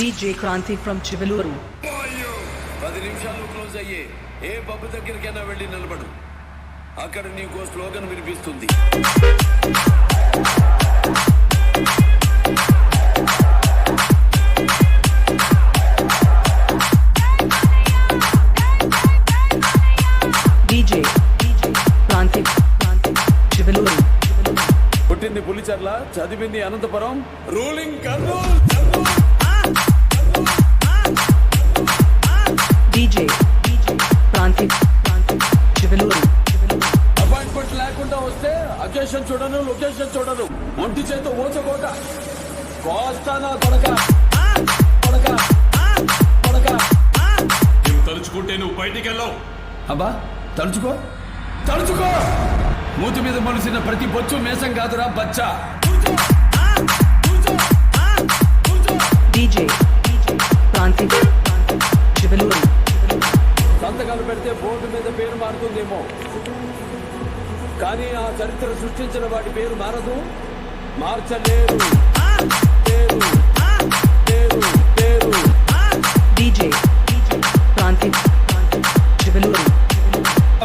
DJ Kranti from Chivaluru. అయ్యో! పది నిమిషాలు క్లోజ్ అయ్యే ఏ పబ్బు దగ్గరికైనా వెళ్ళి నిలబడు అక్కడ నీకు స్లోగన్ వినిపిస్తుంది. పుట్టింది పులిచర్ల చదివింది అనంతపురం రూలింగ్ కర్నూల్ అకేషన్ చూడను లొకేషన్ చూడను. ఒంటి చేత ఓచకోట కోస్తానా కొడక. కొడక. కొడక. నువ్వు తలుచుకుంటే నువ్వు బయటికి వెళ్ళవు. అబ్బా తలుచుకో. తలుచుకో. మూతి మీద మొలిసిన ప్రతి బొచ్చు మేసం కాదురా బచ్చా. సంతకాలు పెడితే బోర్డు మీద పేరు మారుతుందేమో. కానీ ఆ చరిత్ర సృష్టించిన వాటి పేరు మారదు మార్చలేరు పేరు పేరు పేరు Chivaluru.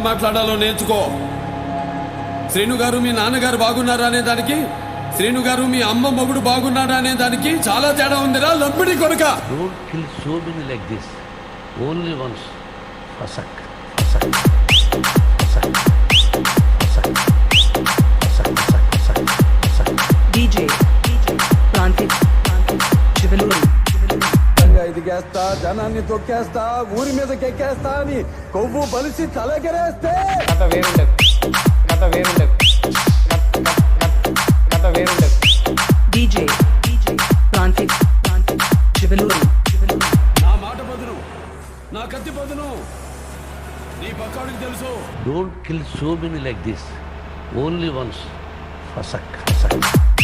మాట్లాడాలో నేర్చుకో శ్రీను గారు మీ నాన్నగారు బాగున్నారా అనే దానికి శ్రీను గారు మీ అమ్మ మొగుడు బాగున్నాడా అనే దానికి చాలా తేడా ఉందిరా లంపిడి కొడుక kill so many like this. Only once. Fasak. Fasak. తొక్కేస్తా జనాన్ని తొక్కేస్తా ఊరి మీద కెక్కేస్తా అని కొవ్వు బలిసి తలకెరేస్తే. డీజే నా మాట పదును. నా కత్తి పదును. నీ పక్కాడికి తెలుసు. Don't kill so many like this only once ఫసక్ ఫసక్